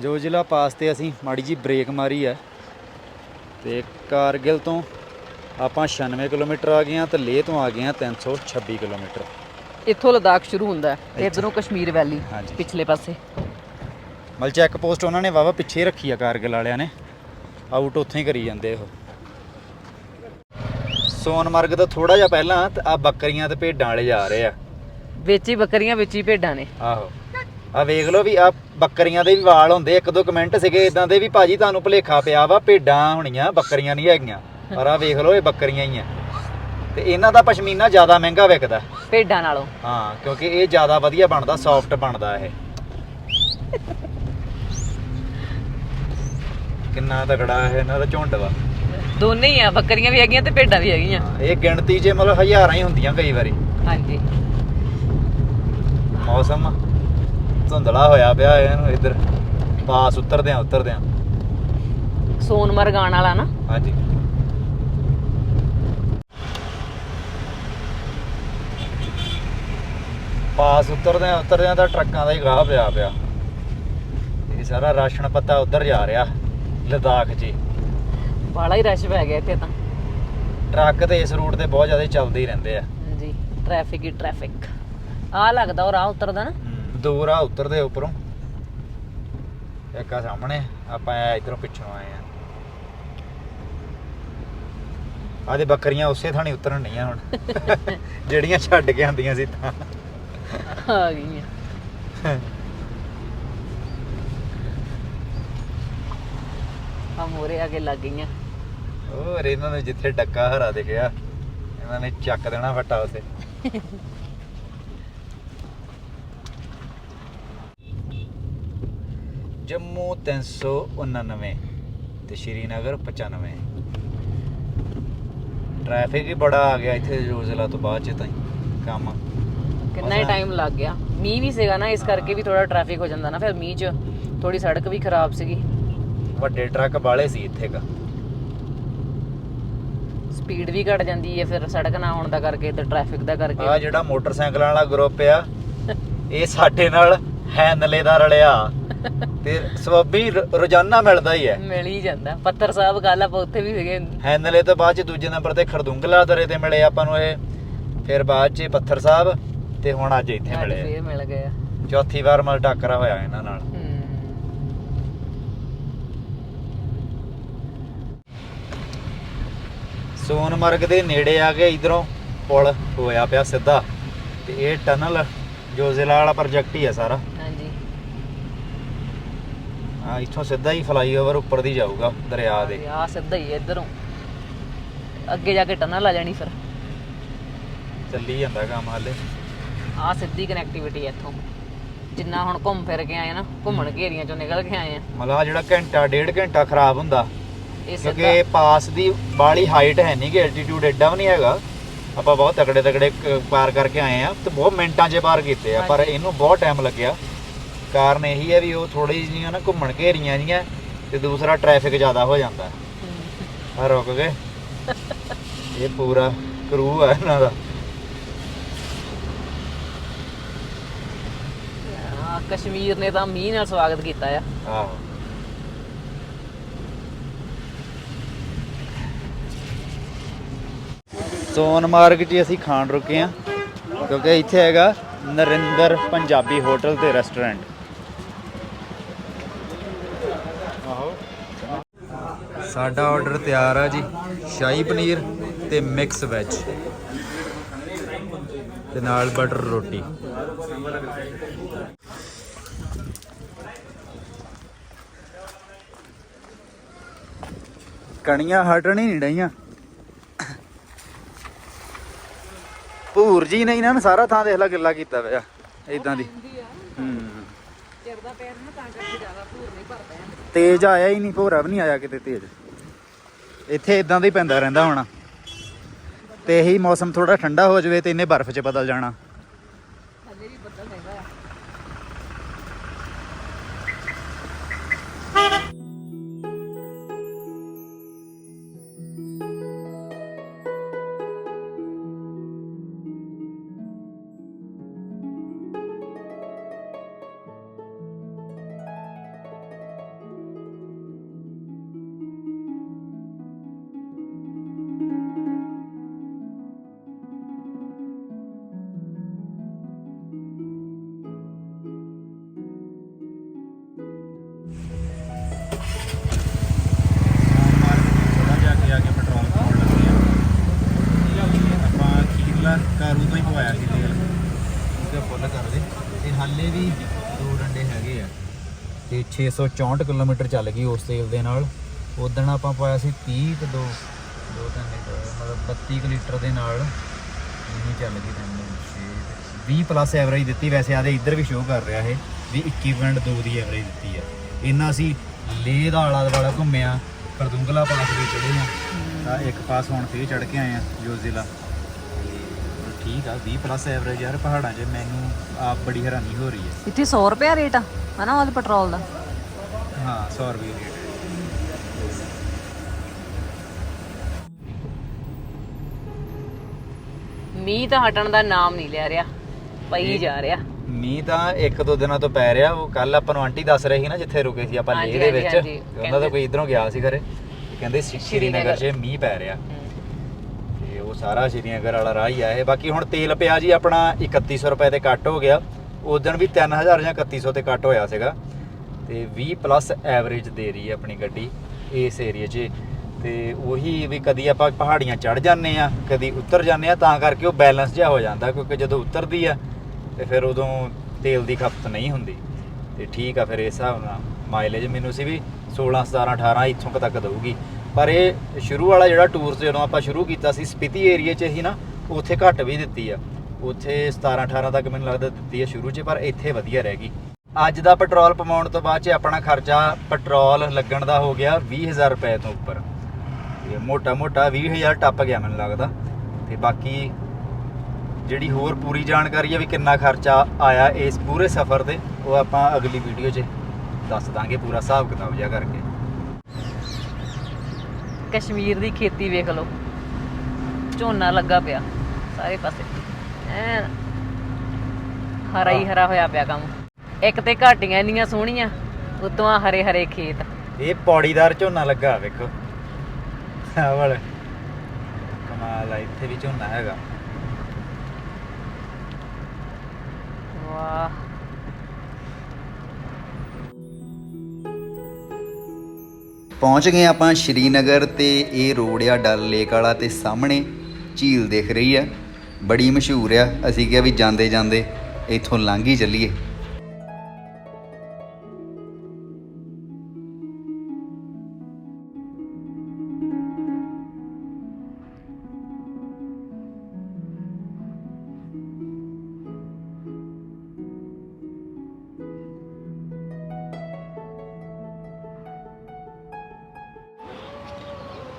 ਜੋ ਜ਼ਿਲ੍ਹਾ ਪਾਸ ਤੇ ਅਸੀਂ ਮਾੜੀ ਜੀ ਬ੍ਰੇਕ ਮਾਰੀ ਆ ਤੇ ਕਾਰਗਿਲ ਤੋਂ ਆਪਾਂ 96 ਕਿਲੋਮੀਟਰ ਆ ਗਏ ਆ ਤੇ ਲੇਹ ਤੋਂ ਆ ਗਏ ਆ 326 ਕਿਲੋਮੀਟਰ।
ਇੱਥੋਂ ਲਦਾਖ ਸ਼ੁਰੂ ਹੁੰਦਾ ਹੈ ਤੇ ਇਧਰੋਂ ਕਸ਼ਮੀਰ ਵੈਲੀ। ਪਿਛਲੇ ਪਾਸੇ।
ਮਲ ਚੈੱਕ ਪੋਸਟ ਉਹਨਾਂ ਨੇ ਵਾਵਾ ਪਿੱਛੇ ਰੱਖੀ ਆ ਕਾਰਗਿਲ ਵਾਲਿਆਂ ਨੇ। ਆਊਟ ਉੱਥੇ ਹੀ ਕਰੀ ਜਾਂਦੇ ਉਹ। ਸੋਨਮਰਗ ਤੋਂ ਥੋੜਾ ਜਿਹਾ ਪਹਿਲਾਂ ਤੇ ਆ ਬੱਕਰੀਆਂ ਤੇ ਭੇਡਾਂ ਵਾਲੇ ਜਾ ਰਹੇ ਆ।
ਵਿੱਚ ਹੀ ਬੱਕਰੀਆਂ ਵਿੱਚ ਹੀ ਭੇਡਾਂ ਨੇ।
ਆਹੋ। ਆ ਵੇਖ ਲਓ ਵੀ ਆ ਬੱਕਰੀਆਂ ਦੇ ਵੀ ਵਾਲ ਹੁੰਦੇ ਇੱਕ ਦੋ ਕਮੈਂਟ ਸੀਗੇ ਇਦਾਂ ਦੇ ਵੀ ਭਾਜੀ ਤੁਹਾਨੂੰ ਭੁਲੇਖਾ ਪਿਆ ਵਾ ਭੇਡਾਂ ਹੋਣੀਆਂ ਬੱਕਰੀਆਂ ਨਹੀਂ ਹੈਗੀਆਂ। ਪਰ ਆ ਵੇਖ ਲਓ ਇਹ ਬੱਕਰੀਆਂ ਹੀ ਆ। ਤੇ ਇਹਨਾਂ ਦਾ ਪਸ਼ਮੀਨਾ ਜ਼ਿਆਦਾ ਮਹਿੰਗਾ ਵਿਕਦਾ।
ਭੇਡਾਂ ਨਾਲੋਂ।
ਹਾਂ ਕਿਉਂਕਿ ਇਹ ਜ਼ਿਆਦਾ ਵਧੀਆ ਬਣਦਾ ਸੌਫਟ ਬਣਦਾ ਇਹ। ਕਿੰਨਾ ਤਕੜਾ ਹੈ ਇਹਨਾਂ ਦਾ ਝੁੰਡ ਵਾ।
ਦੋਨੇ ਹੀ ਆ ਬੱਕਰੀਆਂ ਵੀ ਹੈਗੀਆਂ ਤੇ ਭੇਡਾਂ ਵੀ ਹੈਗੀਆਂ।
ਹਾਂ, ਇਹ ਗਿਣਤੀ 'ਚ ਮਤਲਬ ਹਜ਼ਾਰਾਂ ਹੀ ਹੁੰਦੀਆਂ ਕਈ ਵਾਰੀ।
ਹਾਂਜੀ।
ਮੌਸਮ ਧੁੰਦਲਾ ਹੋਇਆ ਪਿਆ ਇਹਨੂੰ ਇੱਧਰ। ਪਾਸ ਉਤਰਦੇ ਆ ਉਤਰਦੇ ਆ
ਸੋਨਮਰਗ ਆਉਣ ਵਾਲਾ ਨਾ।
ਹਾਂਜੀ। ਪਾਸ ਉਤਰਦੇ ਆ ਉਤਰਦੇ ਆ ਤਾਂ ਟਰੱਕਾਂ ਦਾ ਹੀ ਗਾਹ ਪਿਆ ਪਿਆ। ਇਹ ਸਾਰਾ ਰਾਸ਼ਨ ਪੱਤਾ ਉਧਰ ਜਾ ਰਿਹਾ। ਲਦਾਖ 'ਚ।
ਬਾਲਾ ਹੀ ਰਸ਼ ਪੈ ਗਿਆ ਇੱਥੇ ਤਾਂ।
ਟਰੱਕ ਤੇ ਇਸ ਰੂਟ ਤੇ ਬਹੁਤ ਜ਼ਿਆਦਾ ਚੱਲਦੇ ਹੀ ਰਹਿੰਦੇ ਆ।
ਹਾਂਜੀ ਟ੍ਰੈਫਿਕ ਹੀ ਟ੍ਰੈਫਿਕ ਆ ਲੱਗਦਾ ਉਹ ਰਾਹ ਉਤਰਦਾ ਨਾ।
ਦੋ ਰਾਹ ਉਤਰਦੇ ਉੱਪਰੋਂ। ਇੱਕ ਆ ਸਾਹਮਣੇ ਆਪਾਂ ਇਧਰੋਂ ਪਿੱਛੋਂ ਆਏ ਆ। ਆਦੇ ਬੱਕਰੀਆਂ ਉਸੇ ਥਾਣੀ ਉਤਰਨ ਨਹੀਂ ਆ ਹੁਣ। ਜਿਹੜੀਆਂ ਛੱਡ ਕੇ ਆਂਦੀਆਂ ਸੀ ਤਾਂ।
ਆ ਗਈਆਂ ਆ ਮੋਰੇ ਆ ਕੇ ਲੱਗ ਗਈਆਂ।
ਹੋਰ ਇਹਨਾਂ ਨੇ ਜਿੱਥੇ ਡੱਕਾ ਹਰਾ ਦਿਖਿਆ ਇਹਨਾਂ ਨੇ ਚੱਕ ਦੇਣਾ ਫੱਟਾ ਉਸੇ ਜੰਮੂ 399 ਤੇ ਸ਼੍ਰੀਨਗਰ 95 ਟ੍ਰੈਫਿਕ ਹੀ ਬੜਾ ਆ ਗਿਆ ਇੱਥੇ ਜੋਜ਼ਲਾ ਤੋਂ ਬਾਅਦ ਚ ਤਾਂ ਹੀ ਕੰਮ।
ਕਿੰਨਾ ਹੀ ਟਾਈਮ ਲੱਗ ਗਿਆ। ਮੀਂਹ ਵੀ ਸੀਗਾ ਨਾ ਇਸ ਕਰਕੇ ਵੀ ਥੋੜਾ ਟ੍ਰੈਫਿਕ ਹੋ ਜਾਂਦਾ ਨਾ ਫਿਰ ਮੀਂਹ 'ਚ ਥੋੜੀ ਸੜਕ ਵੀ ਖਰਾਬ ਸੀਗੀ।
ਵੱਡੇ ਟਰੱਕ ਬਾਲੇ ਸੀ ਇੱਥੇ ਕਾ
ਸਪੀਡ ਵੀ ਘਟ ਜਾਂਦੀ ਹੈ ਫਿਰ ਸੜਕ ਨਾ ਹੋਣ ਦਾ ਕਰਕੇ ਤੇ ਟ੍ਰੈਫਿਕ ਦਾ
ਆ
ਕਰਕੇ
ਜਿਹੜਾ ਮੋਟਰਸਾਈਕਲਾਂ ਵਾਲਾ ਗਰੁੱਪ ਆ ਇਹ ਸਾਡੇ ਨਾਲ ਹੈਨਲੇ ਦਾ ਰਲਿਆ। ਤੇ ਸਵਾਬੀ ਰੋਜ਼ਾਨਾ ਮਿਲਦਾ ਹੀ ਹੈ
ਮਿਲ ਹੀ ਜਾਂਦਾ। ਪੱਤਰ ਸਾਹਿਬ ਗੱਲ ਆਪਾਂ ਉੱਥੇ ਵੀ ਸੀਗੇ।
ਹੈਨਲੇ ਤੋਂ ਬਾਅਦ ਚ ਦੂਜੇ ਨੰਬਰ ਤੇ ਖਰਦੁੰਗਲਾ ਦਰੇ ਤੇ ਮਿਲੇ ਆਪਾਂ ਨੂੰ ਇਹ। ਫਿਰ ਬਾਅਦ ਚ ਪੱਥਰ ਸਾਹਿਬ ਤੇ ਹੁਣ ਅੱਜ ਇੱਥੇ ਮਿਲੇ ਆ।
ਫੇਰ ਮਿਲ ਗਏ ਆ।
ਚੌਥੀ ਵਾਰ ਮਲ ਟੱਕਰਾ ਹੋਇਆ ਇਹਨਾਂ ਨਾਲ। ਸੋਨਮਰਗ ਦੇ ਨੇੜੇ ਆ ਕੇ ਇਧਰੋਂ ਪੁਲ ਹੋਇਆ ਪਿਆ ਸਿੱਧਾ। ਤੇ ਇਹ ਟਨਲ ਜੋਜ਼ਿਲਾ ਵਾਲਾ ਪ੍ਰੋਜੈਕਟ ਹੀ ਆ ਸਾਰਾ।
ਹਾਂਜੀ।
ਆ ਇੱਥੋਂ ਸਿੱਧਾ ਹੀ ਫਲਾਈਓਵਰ ਉੱਪਰ ਦੀ ਜਾਊਗਾ ਦਰਿਆ ਦੇ।
ਆ ਸਿੱਧਾ ਹੀ ਇਧਰੋਂ। ਅੱਗੇ ਜਾ ਕੇ ਟਨਲ ਆ ਜਾਣੀ ਫਿਰ।
ਚੱਲੀ ਜਾਂਦਾ ਕੰਮ ਹਾਲੇ।
ਆ ਸਿੱਧੀ ਕਨੈਕਟੀਵਿਟੀ ਇੱਥੋਂ। ਜਿੰਨਾ ਹੁਣ ਘੁੰਮ ਫਿਰ ਕੇ ਆਏ ਨਾ ਘੁੰਮਣ ਘੇਰੀਆਂ ਚੋਂ ਨਿਕਲ ਕੇ ਆਏ ਆ।
ਮਤਲਬ ਆਹ ਜਿਹੜਾ ਘੰਟਾ ਡੇਢ ਘੰਟਾ ਖਰਾਬ ਹੁੰਦਾ
ਇਹ
ਕਿਉਂਕਿ
ਸਿੱਧਾ
ਪਾਸ ਦੀ ਬਾਲੀ ਹਾਈਟ ਹੈ ਨਹੀਂ ਕਿ ਐਲਟੀਟਿਊਡ ਐਡਾ ਵੀ ਨਹੀਂ ਹੈਗਾ। ਆਪਾਂ ਬਹੁਤ ਤਕੜੇ ਤਕੜੇ ਪਾਰ ਕਰਕੇ ਆਏ ਆ ਤੇ ਬਹੁਤ ਮਿੰਟਾਂ 'ਚ ਪਾਰ ਕੀਤੇ ਆ ਪਰ। ਇਹਨੂੰ ਬਹੁਤ ਟਾਈਮ ਲੱਗਿਆ। ਕਾਰਨ ਇਹੀ ਹੈ ਵੀ ਉਹ ਥੋੜੀ ਜਿਹੀਆਂ ਨਾ ਘੁੰਮਣ ਘੇਰੀਆਂ ਜੀਆਂ ਤੇ ਦੂਸਰਾ ਟ੍ਰੈਫਿਕ ਜ਼ਿਆਦਾ ਹੋ ਜਾਂਦਾ। ਆ ਰੁਕ ਗਏ। ਇਹ ਪੂਰਾ ਕਰੂ ਆ ਇਹਨਾਂ ਦਾ।
ਕਸ਼ਮੀਰ ਨੇ ਤਾਂ ਮੀਂਹ ਨਾਲ ਸਵਾਗਤ ਕੀਤਾ ਆ।
ਆਹੋ। ਸੋਨਮਾਰਗ 'ਚ ਅਸੀਂ ਖਾਣ ਰੁਕੇ ਆ ਕਿਉਂਕਿ ਇੱਥੇ ਹੈਗਾ ਨਰਿੰਦਰ ਪੰਜਾਬੀ ਹੋਟਲ ਤੇ ਰੈਸਟੋਰੈਂਟ ਆਹੋ। ਸਾਡਾ ਆਰਡਰ ਤਿਆਰ ਆ ਜੀ ਸ਼ਾਹੀ ਪਨੀਰ ਤੇ ਮਿਕਸ ਵੈਜ ਤੇ ਨਾਲ ਬਟਰ ਰੋਟੀ। ਕਣੀਆਂ ਹਟਣੀ ਨਹੀਂ ਡਈਆਂ। ਭੂਰ ਜੀ ਨਹੀਂ ਨਾ ਸਾਰਾ ਥਾਂ ਦੇਖ ਲੈ ਗਿੱਲਾ ਕੀਤਾ ਪਿਆ ਇਦਾਂ ਦੀ। ਹੂੰ।
ਚਿਰਦਾ ਪੈਰ ਨਾ ਤਾਂ ਕਰਕੇ ਜ਼ਿਆਦਾ ਭੂਰ ਨਹੀਂ ਭਰਦਾ
ਤੇਜ਼ ਆਇਆ ਹੀ ਨਹੀਂ ਭੋਰਾ ਵੀ ਨਹੀਂ ਆਇਆ ਕਿਤੇ ਤੇਜ਼। ਇੱਥੇ ਇਦਾਂ ਦਾ ਹੀ ਪੈਂਦਾ ਰਹਿੰਦਾ ਹੁਣ। ਤੇ ਇਹੀ ਮੌਸਮ ਥੋੜਾ ਠੰਡਾ ਹੋ ਜਾਵੇ ਤੇ ਇਹਨੇ ਬਰਫ਼ 'ਚ ਬਦਲ ਜਾਣਾ। 664 ਕਿਲੋਮੀਟਰ ਚੱਲ ਗਈ ਉਸ ਤੇਲ ਦੇ ਨਾਲ। ਉਦੋਂ ਆਪਾਂ ਪਾਇਆ ਸੀ 30 ਤੇ 2 ਦੋ ਤਿੰਨ ਲੀਟਰ, ਮਤਲਬ 32 ਲੀਟਰ ਦੇ ਨਾਲ ਇੰਨੀ ਚੱਲ ਗਈ ਤੈਨੂੰ 20 ਪਲੱਸ ਐਵਰੇਜ ਦਿੱਤੀ। ਵੈਸੇ ਆਦੇ ਇੱਧਰ ਵੀ ਸ਼ੋਅ ਕਰ ਰਿਹਾ ਇਹ, ਵੀ 21.2 ਦੀ ਐਵਰੇਜ ਦਿੱਤੀ ਆ। ਇਹਨਾਂ ਅਸੀਂ ਲੇਹ ਦਾ ਆਲਾ ਦੁਆਲਾ ਘੁੰਮਿਆ ਖਰਦੁੰਗਲਾ ਪਾਸ ਵੀ ਚੜੇ ਆ। ਤਾਂ ਇੱਕ ਪਾਸ ਹੁਣ ਫੇਰ ਚੜ ਕੇ ਆਏ ਆ ਜੋ ਜ਼ਿਲ੍ਹਾ ਠੀਕ ਆ 20 ਪਲੱਸ ਐਵਰੇਜ ਯਾਰ ਪਹਾੜਾਂ 'ਚ, ਮੈਨੂੰ ਆਪ ਬੜੀ ਹੈਰਾਨੀ ਹੋ ਰਹੀ ਹੈ।
ਇੱਥੇ 100 ਰੁਪਿਆ ਰੇਟ ਆ, ਹਨਾ ਉਹਦੇ ਪੈਟਰੋਲ ਦਾ?
ਹਾਂ 100 ਰੁਪਏ ਰੇਟ ਹੈ।
ਮੀਂਹ ਤਾਂ ਹਟਣ ਦਾ ਨਾਮ ਨਹੀਂ ਲਿਆ ਰਿਹਾ ਪਈ ਜਾ ਰਿਹਾ।
ਮੀਂਹ ਤਾਂ ਇੱਕ ਦੋ ਦਿਨਾਂ ਤੋਂ ਪੈ ਰਿਹਾ ਉਹ ਕੱਲ ਆਪਾਂ ਨੂੰ ਆਂਟੀ ਦੱਸ ਰਹੀ ਸੀ ਨਾ ਜਿੱਥੇ ਰੁਕੇ ਸੀ ਆਪਾਂ
ਹਾਂਜੀ,
ਲੇਹ ਦੇ
ਹਾਂਜੀ,
ਵਿੱਚ
ਹਾਂਜੀ,
ਤੇ ਉਹਨਾਂ ਦਾ ਕੋਈ ਇਧਰੋਂ ਗਿਆ ਸੀ ਘਰੇ। ਤੇ ਕਹਿੰਦੇ ਸ਼੍ਰੀ- ਸ਼੍ਰੀਨਗਰ 'ਚ ਮੀਂਹ ਪੈ ਰਿਹਾ। ਤੇ ਉਹ ਸਾਰਾ ਸ਼੍ਰੀਨਗਰ ਵਾਲਾ ਰਾਹ ਹੀ ਆ ਇਹ। ਬਾਕੀ ਹੁਣ ਤੇਲ ਪਿਆ ਜੀ ਆਪਣਾ 3100 ਰੁਪਏ ਤੇ ਕੱਟ ਹੋ ਗਿਆ। ਉਦੋਂ ਵੀ 3000 ਜਾਂ 3100 ਤੇ ਕੱਟ ਹੋਇਆ ਸੀਗਾ। ਤੇ 20 ਪਲੱਸ ਐਵਰੇਜ ਦੇ ਰਹੀ ਹੈ ਆਪਣੀ ਗੱਡੀ ਇਸ ਏਰੀਆ 'ਚ। ਤੇ ਉਹੀ ਵੀ ਕਦੀ ਆਪਾਂ ਪਹਾੜੀਆਂ ਚੜ ਜਾਂਦੇ ਆ ਕਦੀ ਉੱਤਰ ਜਾਂਦੇ ਆ ਤਾਂ ਕਰਕੇ ਉਹ ਬੈਲੈਂਸ ਜਿਹਾ ਹੋ ਜਾਂਦਾ ਕਿਉਂਕਿ ਜਦੋਂ ਉਤਰਦੀ ਆ, ਤੇ ਫਿਰ ਉਦੋਂ ਤੇਲ ਦੀ ਖਪਤ ਨਹੀਂ ਹੁੰਦੀ। ਤੇ ਠੀਕ ਆ ਫਿਰ ਇਸ ਹਿਸਾਬ ਨਾਲ ਮਾਈਲੇਜ ਮੈਨੂੰ ਸੀ ਵੀ 16 17 18 ਇੱਥੋਂ ਕੁ ਤੱਕ ਦਊਗੀ। ਪਰ ਇਹ ਸ਼ੁਰੂ ਵਾਲਾ ਜਿਹੜਾ ਟੂਰ ਜਦੋਂ ਆਪਾਂ ਸ਼ੁਰੂ ਕੀਤਾ ਸੀ ਸਪਿਤੀ ਏਰੀਆ 'ਚ ਹੀ ਨਾ, ਉੱਥੇ ਘੱਟ ਵੀ ਦਿੱਤੀ ਆ। ਉੱਥੇ 17 18 ਤੱਕ ਮੈਨੂੰ ਲੱਗਦਾ ਦਿੱਤੀ ਹੈ ਸ਼ੁਰੂ 'ਚ, ਪਰ ਇੱਥੇ ਵਧੀਆ ਰਹਿ ਗਈ। ਅੱਜ ਦਾ ਪੈਟਰੋਲ ਪਵਾਉਣ ਤੋਂ ਬਾਅਦ 'ਚ ਆਪਣਾ ਖਰਚਾ ਪੈਟਰੋਲ ਲੱਗਣ ਦਾ ਹੋ ਗਿਆ 20000 ਰੁਪਏ ਤੋਂ ਉੱਪਰ। ਤੇ ਮੋਟਾ ਮੋਟਾ 20000 ਟੱਪ ਗਿਆ ਮੈਨੂੰ ਲੱਗਦਾ। ਤੇ ਬਾਕੀ ਜਿਹੜੀ ਹੋਰ ਪੂਰੀ ਜਾਣਕਾਰੀ ਹੈ ਵੀ ਕਿੰਨਾ ਖਰਚਾ ਆਇਆ ਇਸ ਪੂਰੇ ਸਫ਼ਰ ਤੇ ਉਹ ਆਪਾਂ ਅਗਲੀ ਵੀਡੀਓ 'ਚ ਦੱਸ ਦਾਂਗੇ ਪੂਰਾ ਹਿਸਾਬ ਕਿਤਾਬ ਜਿਹਾ ਕਰਕੇ।
ਕਸ਼ਮੀਰ ਦੀ ਖੇਤੀ ਵੇਖ ਲਓ। ਝੋਨਾ ਲੱਗਾ ਪਿਆ ਸਾਰੇ ਪਾਸੇ। ਹਰਾ ਹੀ ਹਰਾ ਹੋਇਆ ਪਿਆ ਕੰਮ। ਇੱਕ ਤੇ ਘਾਟੀਆਂ ਇੰਨੀਆਂ ਸੋਹਣੀਆਂ ਉਤੋਂ ਆ ਹਰੇ ਹਰੇ ਖੇਤ।
ਇਹ ਪੌੜੀਦਾਰ ਝੋਨਾ ਲੱਗਾ ਵੇਖੋ। ਆਵਲ ਕਮਾਲ ਆ ਇੱਥੇ ਵੀ ਝੋਨਾ ਹੈਗਾ।
ਵਾਹ।
ਪਹੁੰਚ ਗਏ ਆਪਾਂ ਸ਼੍ਰੀਨਗਰ ਤੇ ਇਹ ਰੋਡ ਆ ਡਲ ਲੇਕ ਵਾਲਾ ਤੇ ਸਾਹਮਣੇ। ਝੀਲ ਦਿਖ ਰਹੀ ਆ ਬੜੀ ਮਸ਼ਹੂਰ ਆ। ਅਸੀਂ ਕਿਹਾ ਵੀ ਜਾਂਦੇ ਜਾਂਦੇ ਇੱਥੋਂ ਲੰਘ ਹੀ ਚੱਲੀਏ।